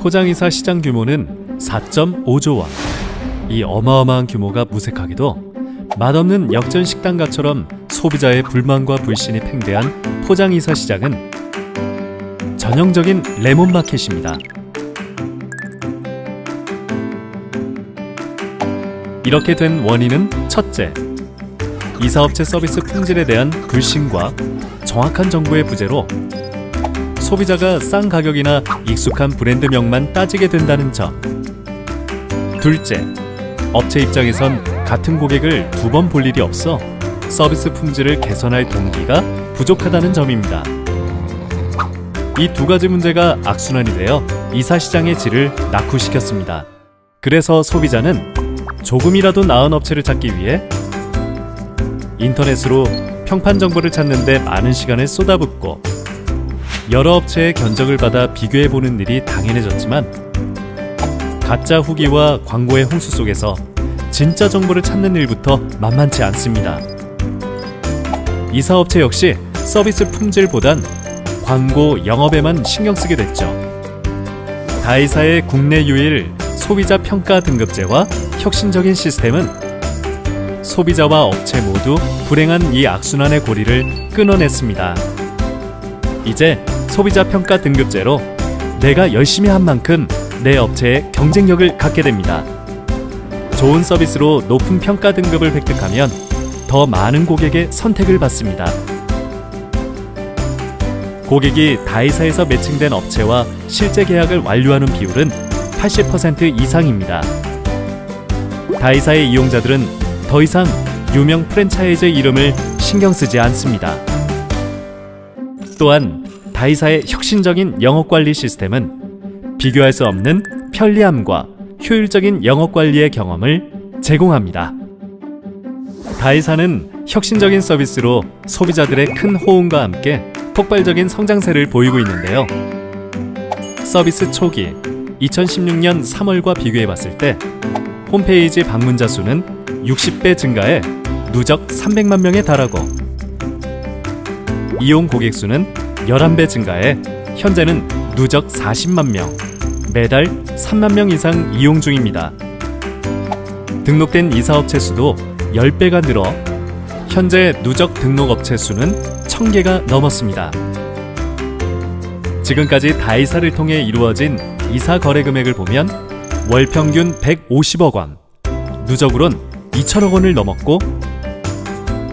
포장이사 시장 규모는 4.5조 원. 이 어마어마한 규모가 무색하게도 맛없는 역전 식당가처럼 소비자의 불만과 불신이 팽배한 포장이사 시장은 전형적인 레몬 마켓입니다. 이렇게 된 원인은 첫째, 이사업체 서비스 품질에 대한 불신과 정확한 정보의 부재로 소비자가 싼 가격이나 익숙한 브랜드명만 따지게 된다는 점. 둘째, 업체 입장에선 같은 고객을 두 번 볼 일이 없어 서비스 품질을 개선할 동기가 부족하다는 점입니다. 이 두 가지 문제가 악순환이 되어 이사 시장의 질을 낙후시켰습니다. 그래서 소비자는 조금이라도 나은 업체를 찾기 위해 인터넷으로 평판 정보를 찾는데 많은 시간을 쏟아붓고 여러 업체의 견적을 받아 비교해 보는 일이 당연해졌지만 가짜 후기와 광고의 홍수 속에서 진짜 정보를 찾는 일부터 만만치 않습니다. 이 사업체 역시 서비스 품질보단 광고 영업에만 신경 쓰게 됐죠. 다이사의 국내 유일 소비자 평가 등급제와 혁신적인 시스템은 소비자와 업체 모두 불행한 이 악순환의 고리를 끊어냈습니다. 이제 소비자 평가 등급제로 내가 열심히 한 만큼 내 업체에 경쟁력을 갖게 됩니다. 좋은 서비스로 높은 평가 등급을 획득하면 더 많은 고객의 선택을 받습니다. 고객이 다이사에서 매칭된 업체와 실제 계약을 완료하는 비율은 80% 이상입니다. 다이사의 이용자들은 더 이상 유명 프랜차이즈 이름을 신경 쓰지 않습니다. 또한 다이사의 혁신적인 영업 관리 시스템은 비교할 수 없는 편리함과 효율적인 영업 관리의 경험을 제공합니다. 다이사는 혁신적인 서비스로 소비자들의 큰 호응과 함께 폭발적인 성장세를 보이고 있는데요. 서비스 초기 2016년 3월과 비교해 봤을 때 홈페이지 방문자 수는 60배 증가해 누적 300만 명에 달하고 이용 고객 수는 11배 증가해 현재는 누적 40만 명, 매달 3만 명 이상 이용 중입니다. 등록된 이사업체 수도 10배가 늘어 현재 누적 등록업체 수는 1000개가 넘었습니다. 지금까지 다이사를 통해 이루어진 이사 거래 금액을 보면 월 평균 150억 원, 누적으론 2천억 원을 넘었고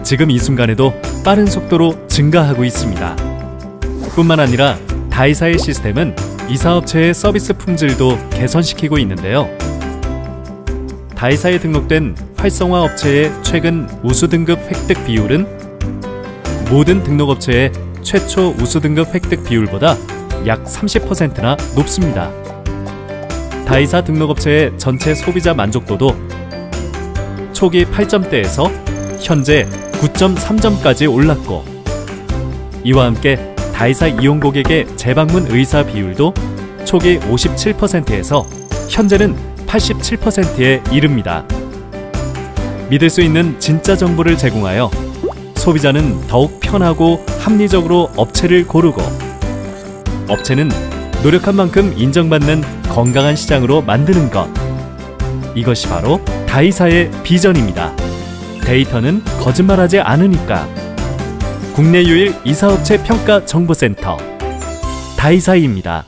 지금 이 순간에도 빠른 속도로 증가하고 있습니다. 뿐만 아니라 다이사의 시스템은 이사업체의 서비스 품질도 개선시키고 있는데요. 다이사에 등록된 활성화 업체의 최근 우수 등급 획득 비율은 모든 등록업체의 최초 우수 등급 획득 비율보다 약 30%나 높습니다. 다이사 등록업체의 전체 소비자 만족도도 초기 8점대에서 현재 9.3점까지 올랐고 이와 함께 다이사 이용 고객의 재방문 의사 비율도 초기 57%에서 현재는 87%에 이릅니다. 믿을 수 있는 진짜 정보를 제공하여 소비자는 더욱 편하고 합리적으로 업체를 고르고 업체는 노력한 만큼 인정받는 건강한 시장으로 만드는 것. 이것이 바로 다이사의 비전입니다. 데이터는 거짓말하지 않으니까. 국내 유일 이사업체 평가 정보센터 다이사입니다.